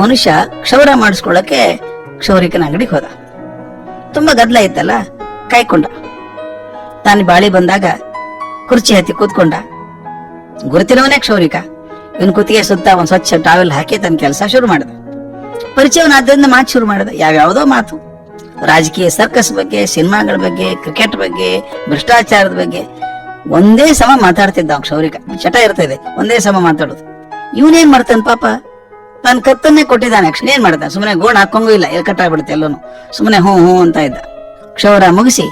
ಮನುಷ್ಯ ಕ್ಷೌರ ಮಾಡಿಸ್ಕೊಳ್ಳಕ್ಕೆ ಕ್ಷೌರಿಕನ ಅಂಗಡಿಗೆ ಹೋದ. ತುಂಬಾ ಗದ್ದಲ ಇತ್ತಲ್ಲ, ಕಾಯ್ಕೊಂಡ. ತಾನು ಬಾಳಿ ಬಂದಾಗ ಕುರ್ಚಿ ಹತ್ತಿ ಕೂತ್ಕೊಂಡ. ಗುರುತಿನವನೇ ಕ್ಷೌರಿಕ. ಇವನ್ ಕುತ್ತಿಗೆ ಸುತ್ತ ಒಂದ್ ಸ್ವಚ್ಛ ಟಾವೆಲ್ ಹಾಕಿ ತನ್ನ ಕೆಲಸ ಶುರು ಮಾಡಿದ. ಪರಿಚಯವನಾದ್ದರಿಂದ ಮಾತು ಶುರು ಮಾಡಿದ. ಯಾವ್ಯಾವುದೋ ಮಾತು. ರಾಜಕೀಯ ಸರ್ಕಸ್ ಬಗ್ಗೆ, ಸಿನಿಮಾಗಳ ಬಗ್ಗೆ ಕ್ರಿಕೆಟ್ ಬಗ್ಗೆ, ಭ್ರಷ್ಟಾಚಾರದ ಬಗ್ಗೆ ಒಂದೇ ಸಮ ಮಾತಾಡ್ತಿದ್ದ ಕ್ಷೌರಿಕ. ಚಟ ಇರ್ತದೆ, ಒಂದೇ ಸಮ ಮಾತಾಡೋದು. ಇವನೇನ್ ಮಾಡ್ತಾನೆ ಪಾಪ? ತಾನು ಕತ್ತನ್ನೇ ಕೊಟ್ಟಿದ್ದಾನೆ. ಅಕ್ಷನ್ ಏನ್ ಮಾಡ್ದ? ಸುಮ್ಮನೆ ಗೋಣ ಹಾಕೊಂಗೂ ಇಲ್ಲ ಎಲ್ಕಟ್ಟಾಗ್ಬಿಡುತ್ತೆ ಎಲ್ಲೋನು. ಸುಮ್ಮನೆ ಹ್ಞೂ ಹ್ಞೂ ಅಂತ ಇದ್ದ. ಕ್ಷೌರ ಮುಗಿಸಿ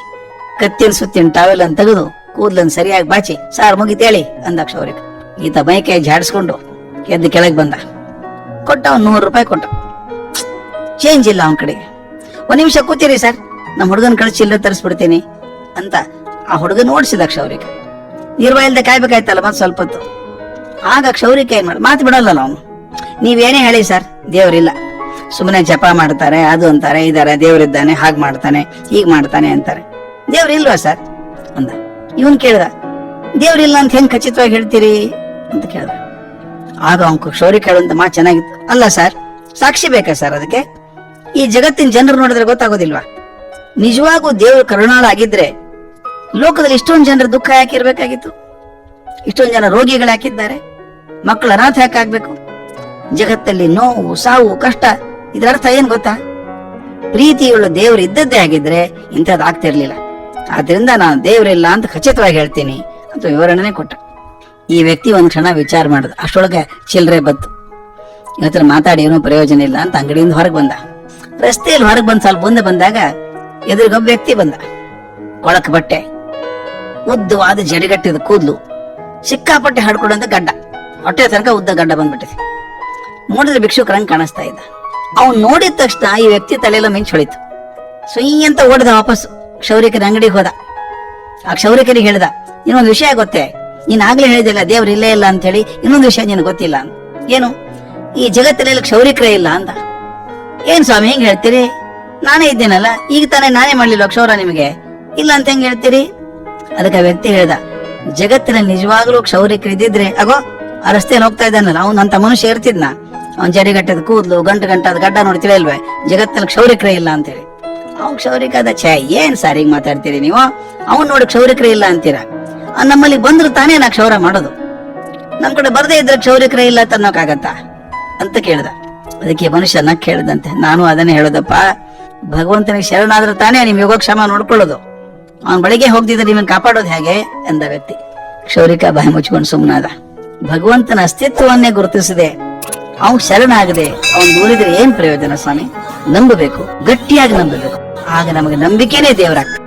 ಕತ್ತಿನ ಸುತ್ತಿನ ಟಾವೆಲ್ ಅನ್ನು ತೆಗೆದು ಕೂದಲನ್ನು ಸರಿಯಾಗಿ ಬಾಚಿ, ಸಾರ್ ಮುಗಿತೇಳಿ, ಅಂದ ಕ್ಷೌರಿಕ ಈತ ಬೈಕೆ ಜಾಡಿಸ್ಕೊಂಡು ಎದ್ದು ಕೆಳಗೆ ಬಂದ. ಕೊಟ್ಟ ಅವ್ನು ನೂರು ರೂಪಾಯಿ ಕೊಟ್ಟ. ಚೇಂಜ್ ಇಲ್ಲ ಅವನ ಕಡೆಗೆ. ಒಂದ್ ನಿಮಿಷ ಕೂತೀರಿ ಸರ್ ನಮ್ಮ ಹುಡುಗನ ಕಳಿಸಿ ಚಿಲ್ಲರೆ ತರಿಸ್ಬಿಡ್ತೀನಿ, ಅಂತ ಆ ಹುಡುಗನ ಓಡಿಸಿದ ಕ್ಷೌರಿಕ ನಿರ್ವ ಇಲ್ದೆ ಕಾಯ್ಬೇಕಾಯ್ತಲ್ಲ ಮತ್ತೆ ಸ್ವಲ್ಪ ಹೊತ್ತು. ಆಗ ಕ್ಷೌರಿಕ ಏನ್ ಮಾಡ, ಮಾತು ಬಿಡಲ್ಲ ಅವನು. ನೀವೇನೇ ಹೇಳಿ ಸರ್, ದೇವರಿಲ್ಲ. ಸುಮ್ಮನೆ ಜಪ ಮಾಡ್ತಾರೆ, ಅದು ಅಂತಾರೆ, ಇದಾರೆ, ದೇವರಿದ್ದಾನೆ, ಹಾಗ್ ಮಾಡ್ತಾನೆ, ಹೀಗ್ ಮಾಡ್ತಾನೆ ಅಂತಾರೆ. ದೇವ್ರಿಲ್ವಾ ಸರ್? ಅಂದ. ಇವನ್ ಕೇಳ್ದ, ದೇವ್ರಿಲ್ಲ ಅಂತ ಹೆಂಗ್ ಖಚಿತವಾಗಿ ಹೇಳ್ತೀರಿ? ಅಂತ ಕೇಳ್ದ. ಆಗ ಅವನ್ ಕ್ಷೌರಿಕ ಕೇಳುವಂತ ಮಾ ಚೆನ್ನಾಗಿತ್ತು. ಅಲ್ಲ ಸರ್, ಸಾಕ್ಷಿ ಬೇಕಾ ಸರ್ ಅದಕ್ಕೆ? ಈ ಜಗತ್ತಿನ ಜನರು ನೋಡಿದ್ರೆ ಗೊತ್ತಾಗೋದಿಲ್ವಾ? ನಿಜವಾಗೂ ದೇವ್ರ ಕರುಣಾಳ ಆಗಿದ್ರೆ ಲೋಕದಲ್ಲಿ ಇಷ್ಟೊಂದು ಜನರ ದುಃಖ ಯಾಕೆ ಇರ್ಬೇಕಾಗಿತ್ತು? ಇಷ್ಟೊಂದು ಜನ ರೋಗಿಗಳು ಹಾಕಿದ್ದಾರೆ ಮಕ್ಕಳು ಅನಾಥ ಯಾಕೆ ಆಗ್ಬೇಕು? ಜಗತ್ತಲ್ಲಿ ನೋವು, ಸಾವು, ಕಷ್ಟ, ಇದರ ಅರ್ಥ ಏನ್ ಗೊತ್ತಾ? ಪ್ರೀತಿಯುಳ್ಳ ದೇವರು ಇದ್ದದ್ದೇ ಆಗಿದ್ರೆ ಇಂಥದ್ದು ಆಗ್ತಿರ್ಲಿಲ್ಲ. ಆದ್ರಿಂದ ನಾನು ದೇವರಿಲ್ಲ ಅಂತ ಖಚಿತವಾಗಿ ಹೇಳ್ತೀನಿ ಅಂತ ವಿವರಣೆ ಕೊಟ್ಟ. ಈ ವ್ಯಕ್ತಿ ಒಂದ್ ಕ್ಷಣ ವಿಚಾರ ಮಾಡಿದ. ಅಷ್ಟೊಳಗೆ ಚಿಲ್ಲರೆ ಬತ್ತು ಇವತ್ತರ ಮಾತಾಡಿ ಏನೂ ಪ್ರಯೋಜನ ಇಲ್ಲ ಅಂತ ಅಂಗಡಿಯಿಂದ ಹೊರಗೆ ಬಂದ. ರಸ್ತೆಯಲ್ಲಿ ಹೊರಗೆ ಬಂದ್ ಸ್ವಲ್ಪ ಮುಂದೆ ಬಂದಾಗ ಎದುರಿಗೊಬ್ಬ ವ್ಯಕ್ತಿ ಬಂದ. ಕೊಳಕ್ ಬಟ್ಟೆ, ಉದ್ದವಾದ ಜಡಿಗಟ್ಟಿದ ಕೂದಲು, ಸಿಕ್ಕಾಪಟ್ಟೆ ಹಡ್ಕೊಂಡಂತ ಗಡ್ಡ. ಹೊಟ್ಟೆ ತನಕ ಉದ್ದ ಗಡ್ಡ ಬಂದ್ಬಿಟ್ಟಿದೆ. ನೋಡಿದ್ರೆ ಭಿಕ್ಷುಕರಂಗ್ ಕಾಣಿಸ್ತಾ ಇದ್ದ. ಅವ್ನು ನೋಡಿದ ತಕ್ಷಣ ಈ ವ್ಯಕ್ತಿ ತಲೆಯೆಲ್ಲ ಮಿಂಚ್ ಹೊಳಿತು. ಸುಯಿ ಅಂತ ಓಡಿದ ವಾಪಸ್ ಕ್ಷೌರಿಕನ ಅಂಗಡಿಗೆ ಹೋದ. ಆ ಕ್ಷೌರಿಕನಿಗೆ ಹೇಳ್ದ, ಇನ್ನೊಂದು ವಿಷಯ ಗೊತ್ತೇ? ನೀನ್ ಆಗ್ಲೇ ಹೇಳಿದಿಲ್ಲ ದೇವ್ರು ಇಲ್ಲೇ ಇಲ್ಲ ಅಂತ ಹೇಳಿ ಇನ್ನೊಂದು ವಿಷಯ ನಿನಗೆ ಗೊತ್ತಿಲ್ಲ ಏನು? ಈ ಜಗತ್ತಿನಲ್ಲಿ ಕ್ಷೌರಿಕರೇ ಇಲ್ಲ ಅಂತ. ಏನ್ ಸ್ವಾಮಿ, ಹೆಂಗ್ ಹೇಳ್ತೀರಿ? ನಾನೇ ಇದ್ದೇನಲ್ಲ, ಈಗ ತಾನೇ ನಾನೇ ಮಾಡ್ಲಿಲ್ಲ ಕ್ಷೌರ ನಿಮಗೆ? ಇಲ್ಲ ಅಂತ ಹೆಂಗ್ ಹೇಳ್ತೀರಿ? ಅದಕ್ಕೆ ಆ ವ್ಯಕ್ತಿ ಹೇಳ್ದ ಜಗತ್ತಿನಲ್ಲಿ ನಿಜವಾಗ್ಲೂ ಕ್ಷೌರಿಕರು ಇದ್ದಿದ್ರೆ ಅಗೋ, ಆ ರಸ್ತೆಯಲ್ಲಿ ಹೋಗ್ತಾ ಇದ್ದಾನಲ್ಲ, ಅವ್ನು ಅಂತ ಮನುಷ್ಯ ಇರ್ತಿದ್ನ. ಅವ್ನ್ ಜಡಿಗಟ್ಟದ ಕೂದಲು, ಗಂಟು ಗಂಟಾದ ಗಡ್ಡ ನೋಡ್ತೀವಿ ಅಲ್ವೇ ಜಗತ್ತಲ್ಲಿ ಕ್ಷೌರಿಕರೇ ಇಲ್ಲ ಅಂತೇಳಿ ಅವ್ನ್ ಕ್ಷೌರಿಕ ಅದ ಛೇ, ಏನ್ ಸಾರಿಗೆ ಮಾತಾಡ್ತೀರಿ ನೀವು? ಅವ್ನ್ ನೋಡಿ ಕ್ಷೌರಿಕರೇ ಇಲ್ಲ ಅಂತೀರಾ? ನಮ್ಮಲ್ಲಿ ಬಂದ್ರು ತಾನೇ ನಾ ಕ್ಷೌರ ಮಾಡೋದು. ನಮ್ ಕಡೆ ಬರದೇ ಇದ್ರೆ ಕ್ಷೌರಿಕರೇ ಇಲ್ಲ ಅಂತ ಅಂತ ಕೇಳ್ದ. ಅದಕ್ಕೆ ಮನುಷ್ಯ ನಕ್ ಕೇಳ್ದಂತೆ. ನಾನು ಅದನ್ನೇ ಹೇಳೋದಪ್ಪ. ಭಗವಂತನಿಗೆ ಶರಣಾದ್ರೆ ತಾನೇ ನಿಮ್ ಯೋಗಕ್ಷೇಮ ನೋಡ್ಕೊಳ್ಳೋದು. ಅವನ್ ಬಳಿಗೆ ಹೋಗ್ತಿದ್ರೆ ನಿಮ್ಮನ್ನ ಕಾಪಾಡೋದು ಹೇಗೆ? ಎಂದ ವ್ಯಕ್ತಿ. ಕ್ಷೌರಿಕ ಬಾಯಿ ಮುಚ್ಕೊಂಡು ಸುಮ್ಮನಾದ ಭಗವಂತನ ಅಸ್ತಿತ್ವವನ್ನೇ ಗುರುತಿಸದೆ. ಅವ್ನ್ ಶರಣಾಗದೆ ಅವನ್ ದೂರಿದ್ರೆ ಏನ್ ಪ್ರಯೋಜನ ಸ್ವಾಮಿ? ನಂಬಬೇಕು ಗಟ್ಟಿಯಾಗಿ ನಂಬಬೇಕು. ಆಗ ನಮಗೆ ನಂಬಿಕೆನೇ ದೇವರಾಗ್ತದೆ.